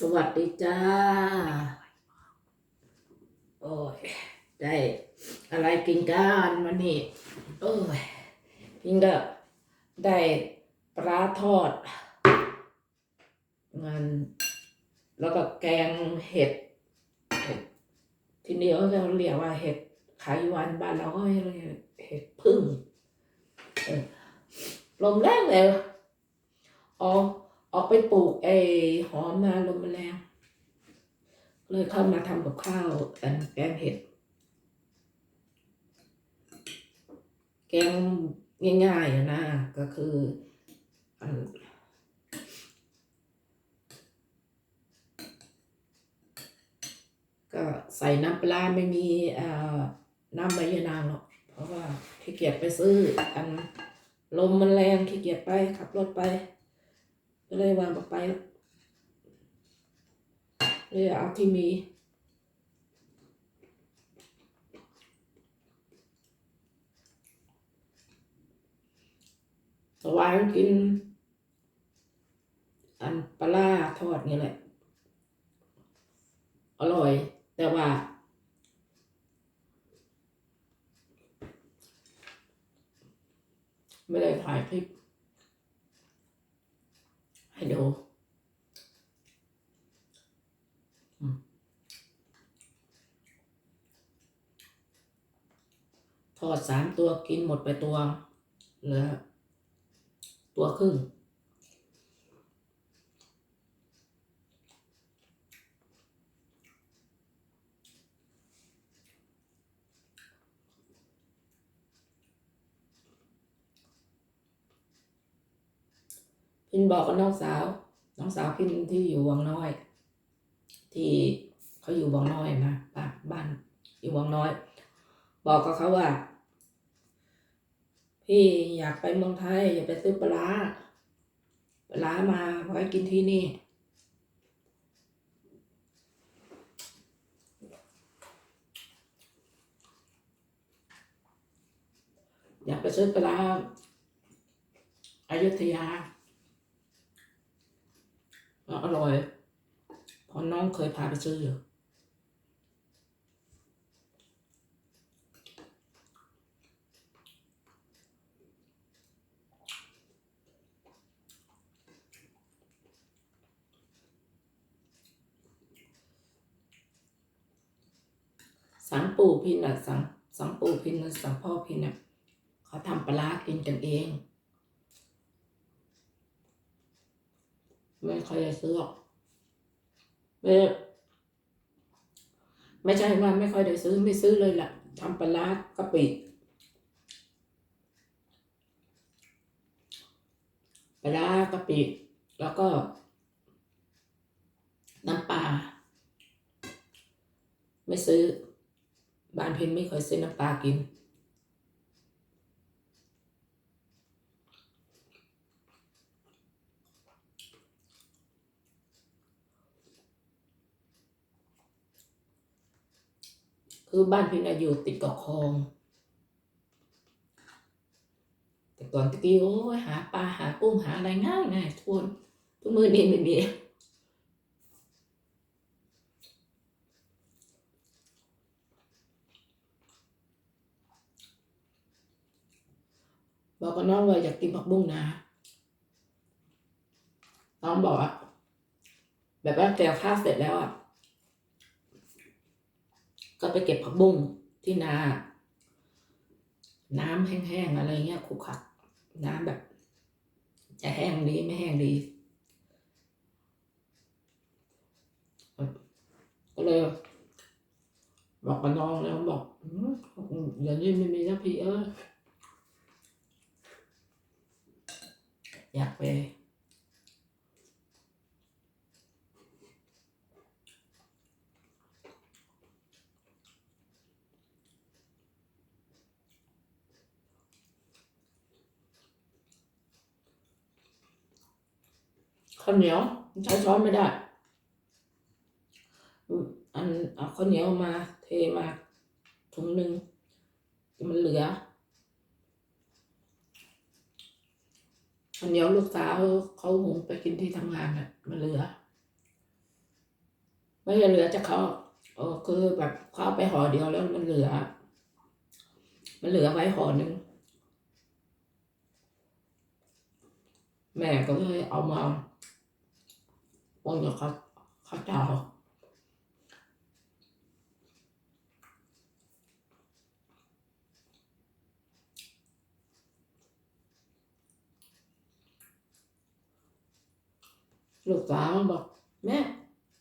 สวัสดีจ้า โอ้ย ได้อะไรกินกันวันนี้ โอ้ยกินก็ได้ปลาทอดงานแล้วก็แกงเห็ดเห็ดที่นี่เขาจะเรียกว่าเห็ดไขวันบ้านเราก็เรียกเห็ดพึ่งลมแรงเลยอ๋อ ออกไปปลูกไอ้หอมมาลมแมงเลยเข้ามาทำกับข้าวอันแกงเห็ด แกงง่ายๆนะ ก็คือก็ใส่น้ำปลาไม่มีอ่อน้ำใบยะนางหรอก เพราะว่าขี้เกียจไปซื้ออันลมมันแรงขี้เกียจไปขับรถไป ก็เลยวางไปแล้วเลยเอาที่มีสวายกิน อันปลาทอดนี่แหละ อร่อย แต่ว่า ไม่ได้ถ่ายคลิป ให้ดูอืมทอดสามตัวกินหมดไปตัวเหลือตัวครึ่ง พินบอกกับน้องสาว น้องสาวพินที่อยู่วังน้อย ที่เขาอยู่วังน้อยนะบ้านบ้านอยู่วังน้อย บอกกับเขาว่า พี่อยากไปเมืองไทยอย่าไปซื้อปลาปลาร้ามาไว้กินที่นี่อยากไปซื้อปลาร้าอยุธยา อร่อยเพราะน้องเคยพาไปซื้ออยู่สังปู่พินอะสังสังปู่พินอะสังพ่อพินอะเขาทำปลาร้ากินกันเอง ไม่ค่อยจะซื้อหรอกไม่ไม่ใช่ว่าไม่ค่อยได้ซื้อไม่ซื้อเลยล่ะทำปลาร้ากะปิปลาร้ากะปิแล้วก็น้ำปลาไม่ซื้อ บ้านเพนไม่เคยซื้อน้ำปลากิน คือบ้านพินอะอยู่ติดกับคลอง แต่ก่อนตะกี้โอ้ยหาปลาหากุ้งหาอะไรง่ายง่ายทุกคนทุกมือนี่ไม่มีบอกกับน้องว่าอยากกินผักบุ้งนะน้องบอกอะแบบว่าแกวข้าวเสร็จแล้วอะ ก็ไปเก็บผักบุ้งที่นา น้ำแห้งๆอะไรเงี้ยขรุขระน้ำแบบ จะแห้งดีไม่แห้งดีก็เลยบอกกับน้องแล้วบอกอืมอย่างนี้ไม่มีนะพี่เอออยากไป ข้าวเหนียวใช้ช้อนไม่ได้ อันเอาข้าวเหนียวมา เทมาถุงหนึ่งมันเหลือข้าวเหนียวลูกสาวเขาหุงไปกินที่ทำงานน่ะ มันเหลือ ไม่ใช่เหลือจากเขาเออคือแบบเขาเอาไปห่อเดียวแล้วมันเหลือ มันเหลือไว้ห่อหนึ่งแม่ก็เลยเอามา ปนกับข้าวข้าวเจ้าลูกสาวบอกแม่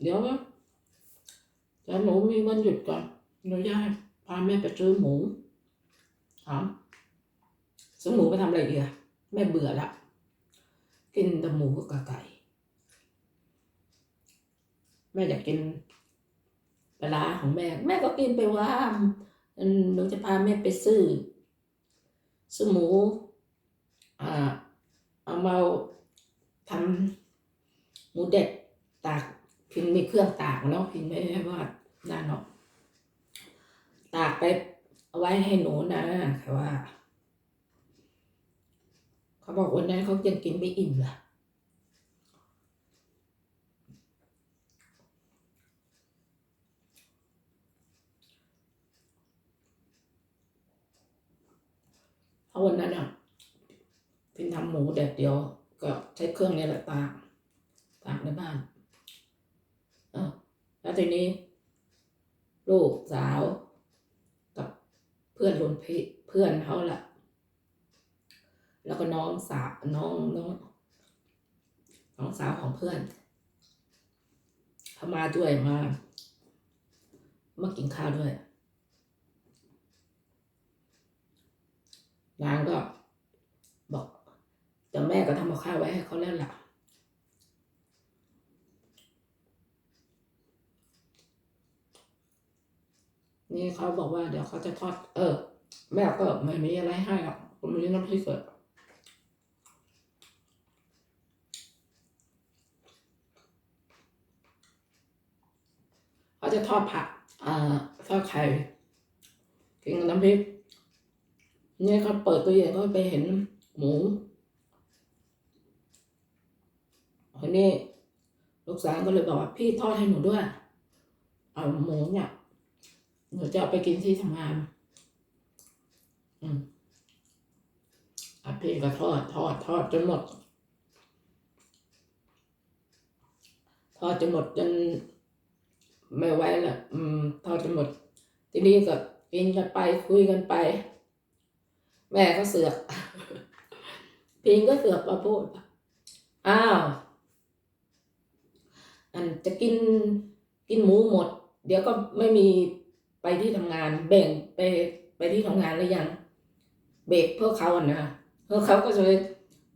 เดี๋ยวนะแต่หนูมีวันหยุดก่อนหนูอยากให้พาแม่ไปซื้อหมูถามซื้อหมูไปทำอะไรดีอะแม่เบื่อละกินแต่หมูกับไก่ แม่อยากกินปลาของแม่ แม่ก็กินไปว่าหนูจะพาแม่ไปซื้อซื้อหมูอ่าเอามาทำหมูเด็ดตากพิมมีเครื่องตากเนาะพิมไม่ได้ว่านั่นเนาะตากไปเอาไว้ให้หนูนะแต่ว่า เขาบอกวันนั้นเขายังกินไม่อิ่มล่ะ เพราะ วันนั้นอะพิมทำหมูแดดเดียว ก็ใช้เครื่องนี้แหละตากตากในบ้านออแล้วทีนี้ ลูกสาว กับเพื่อนรุ่นพี่เพื่อนเขาแหละแล้วก็น้องสาวน้องน้องน้องสาวของเพื่อนเขามาด้วยมามากินข้าวด้วย นางก็บอกเดี๋ยวแม่ก็ทำกับข้าวไว้ให้เขาแล้วล่ะนี่เขาบอกว่าเดี๋ยวเขาจะทอด เออ แม่ก็ไม่มีอะไรให้หรอกผมมีน้ำพริกเกิดเขาจะทอดผักอ่าทอดไข่กินกับน้ำพริก เนี่ยเขาเปิดตู้เย็นก็ไปเห็นหมูทีนี้ลูกสาวก็เลยบอกว่าพี่ทอดให้หนูด้วย เอาหมูเนี่ยหนูจะเอาไปกินที่ทำงาน อืมอะพี่ก็ทอดทอดทอดจนหมด ทอดจนหมดจนไม่ไหวละอืม ทอดจนหมด ทีนี้ก็กินกันไปคุยกันไป แม่ก็เสือกพิงก็เสือกมาพูด อ้าว อันจะกินกินหมูหมด เดี๋ยวก็ไม่มีไปที่ทำงานแบ่งไปไปที่ทำงานหรือยัง เบรกเพื่อเขาอะนะเพื่อเขาก็จะ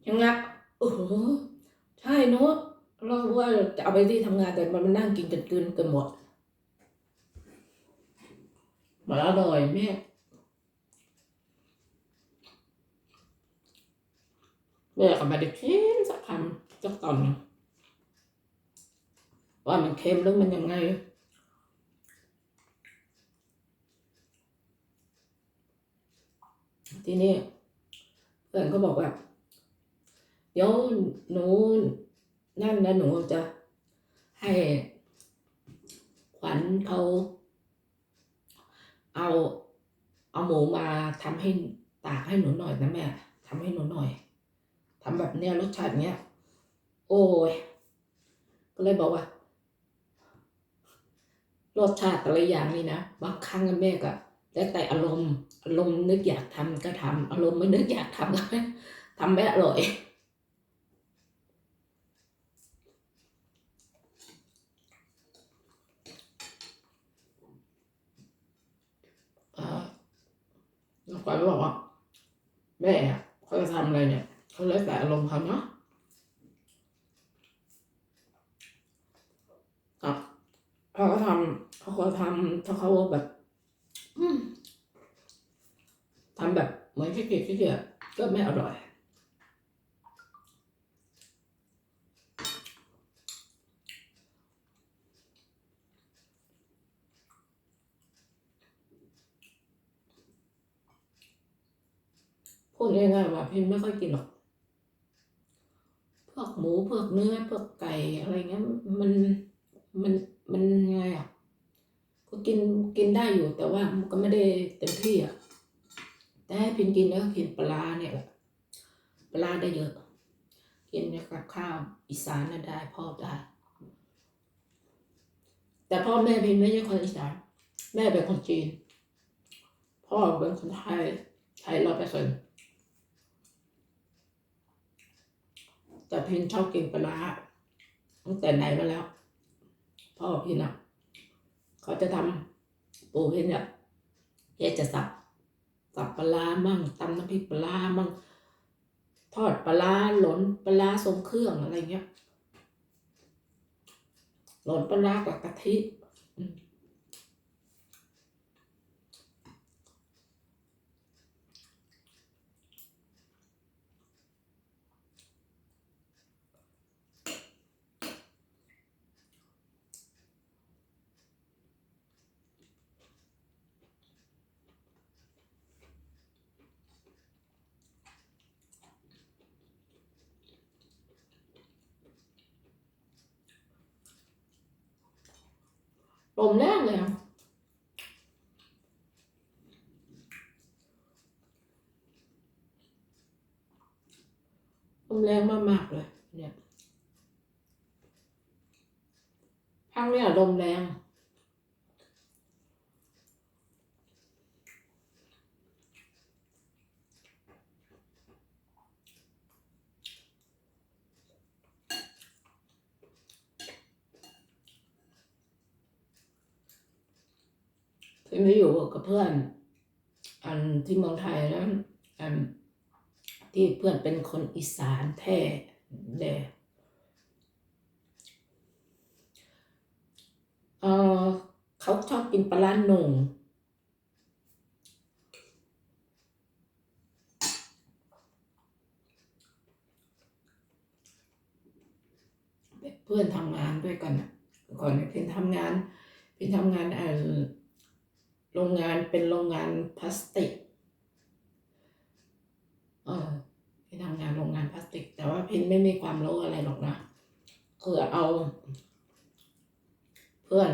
ยังงักโอ้โหใช่เนอะเราว่าจะเอาไปที่ทำงานแต่มันมานั่งกินกันกลืนกันหมดมาอร่อยแม่ แม่ก็ไม่ได้คิดสักคำสักตอนว่ามันเค็มหรือมันยังไงทีนี้เพื่อนก็บอกว่าเดี๋ยวหนูนั่นนะหนูจะให้ขวัญเขาเอาเอาหมูมาทำให้ตากให้หนูหน่อยนะแม่ทำให้หนูหน่อย ทำแบบเนี้ยรสชาติเนี้ย โอ้ย ก็เลยบอกว่ารสชาติแต่ละอย่างนี่นะบางครั้งแม่ก็แล้วแต่อารมณ์ อารมณ์นึกอยากทำก็ทำอารมณ์ไม่นึกอยากทำก็ไม่ทำไม่อร่อยอ่าแล้วก็บอกว่าแม่เขาจะทำอะไรเนี่ย เขาแล้วแต่อารมณ์เขาเนาะครับเขาก็ทำเขาก็ทำถ้าเขาแบบอืมทำแบบเหมือนขี้เกียจขี้เกียจก็ไม่อร่อยพูดง่ายๆว่าพี่ไม่ค่อยกินหรอก พวกหมูพวกเนื้อพวกไก่อะไรเงี้ยมันมันมันไงอะก็กินกินได้อยู่แต่ว่ามันก็ไม่ได้เต็มที่อะแต่ให้พินกินแล้วกินปลาเนี่ยแหละปลาร้าได้เยอะ กินกับข้าวอีสานน่ะได้พ่อได้แต่พ่อแม่พินไม่ใช่คนอีสานแม่เป็นคนจีน พ่อเป็นคนไทยไทยร้อยเปอร์เซ็นต์ แต่พินชอบกินปลาตั้งแต่ไหนมาแล้ว พ่อพินอะ เขาจะทำปู่พินเนี่ยแกจะสับสับปลามั่งตำน้ำพริกปลามั่งทอดปลาหลนปลาทรงเครื่องอะไรเงี้ย หลนปลากับกะทิ ลมแรงเลยอะลมแรงมากๆเลย เนี่ยพังเนี่ยลมแรง ที่ไม่อยู่กับเพื่อน อันที่เมืองไทยแล้วอันที่เพื่อนเป็นคนอีสานแท้เด้เออเขาชอบกินปลาร้าหนุ่งเพื่อนทำงานด้วยกันนะก่อนเนี่ยเพิ่นทำงานเพิ่นทำงานเอ่อ โรงงานเป็นโรงงานพลาสติก เออไปทำงานโรงงานพลาสติก แต่ว่าพินไม่มีความรู้อะไรหรอกนะคือเอา เพื่อน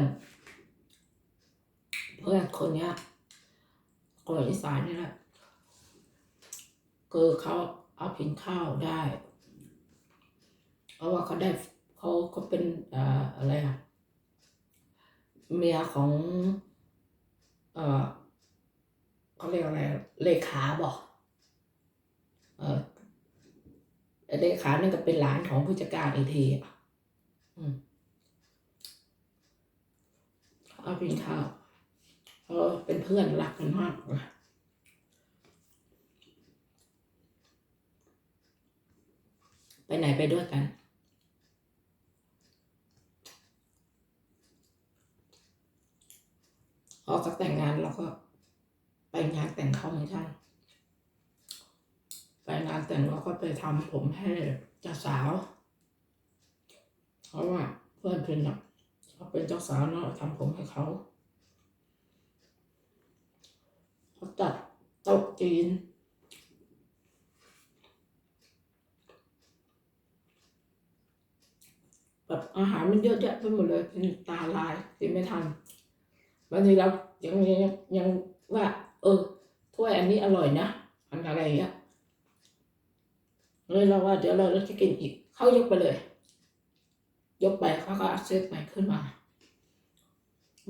เพื่อนคนเนี้ยคนอีสานนี่แหละคือเขาเอาพินข้าวได้ เพราะว่าเขาได้เขาเขาเป็นอ่ออะไรอะเมียของ เออเขาเรียกอะไรเลขาบอกเออเลขานี่ก็เป็นหลานของผู้จัดการอีกทีอะอืมเอาเป็นข้าวเพราเป็นเพื่อนรักกันมากไปไหนไปด้วยกัน พอ เขาแต่งงานเราก็ ไปงานแต่งเขาเหมือนกันไปงานแต่งเราก็ไปทำผมให้เจ้าสาว เพราะว่าเพื่อนเพื่อนน่ะเขาเป็นเจ้าสาวเนาะทำผมให้เขาเขาจัดโต๊ะจีนแบบอาหารมันเยอะแยะไปหมดเลยกินตาลายกินไม่ทัน บางทีเรายังยังยังว่า เออถ้วยอันนี้อร่อยนะอันอะไรเงี้ยเลยเราว่าเดี๋ยวเราจะกินอีกเขายกไปเลย ยกไปเขาก็เซตใหม่ขึ้นมา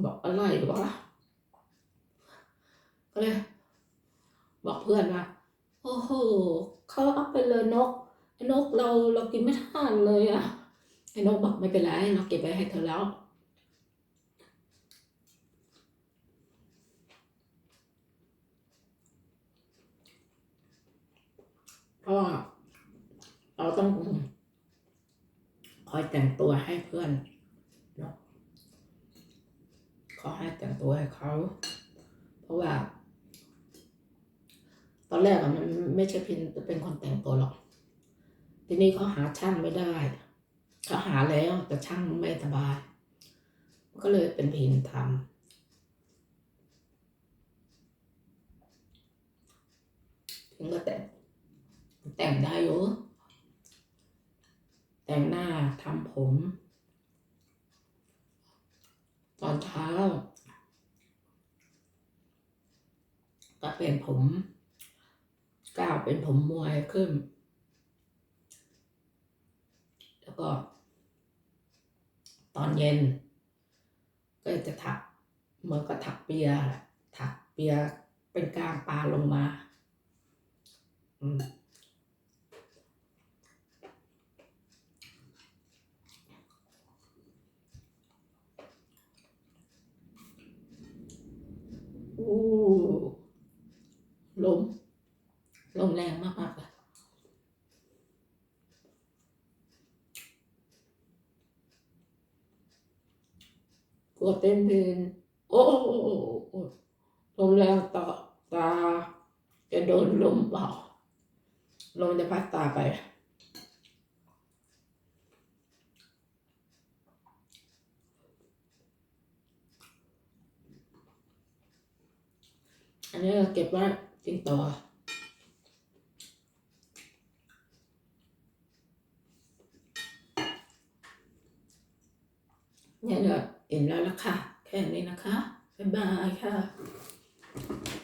บอกอร่อยหรือเปล่าก็เลย บอกเพื่อนว่าโอ้โหเขาเอาไปเลยนกไอ้นกเราเรากินไม่ทันเลยอะไอ้นกบอกไม่เป็นไรเราเก็บไว้ให้เธอแล้ว เพราะว่าเราต้องคอยแต่งตัวให้เพื่อนเนาะขอให้แต่งตัวให้เขา เพราะว่า ตอนแรกอะมันไม่ใช่พินจะเป็นคนแต่งตัวหรอก ทีนี้เขาหาช่างไม่ได้ เขาหาแล้วแต่ช่างไม่สบาย ก็เลยเป็นพินทำพินก็แต่งแต่งได้อยู่แต่งหน้าทำผม ตอนเช้าก็เป็นผมก้าวเป็นผมมวยขึ้น แล้วก็ ตอนเย็น ก็จะถักเหมือนก็ถักเปียถักเปียเป็นกลางปลาลงมา อืม อู้ลมลมแรงมากมากๆเลยกลัวเต้นเพลงโอ้โอ้โอ้โอ้โอ้ลมแรงต่อตาจะโดนลมเปล่าลมจะพัดตาไป นี้เราเก็บไว้กินต่อเนี่ยเดี๋ยวอิ่มแล้วละค่ะ แค่นี้นะคะ บ๊ายบายค่ะ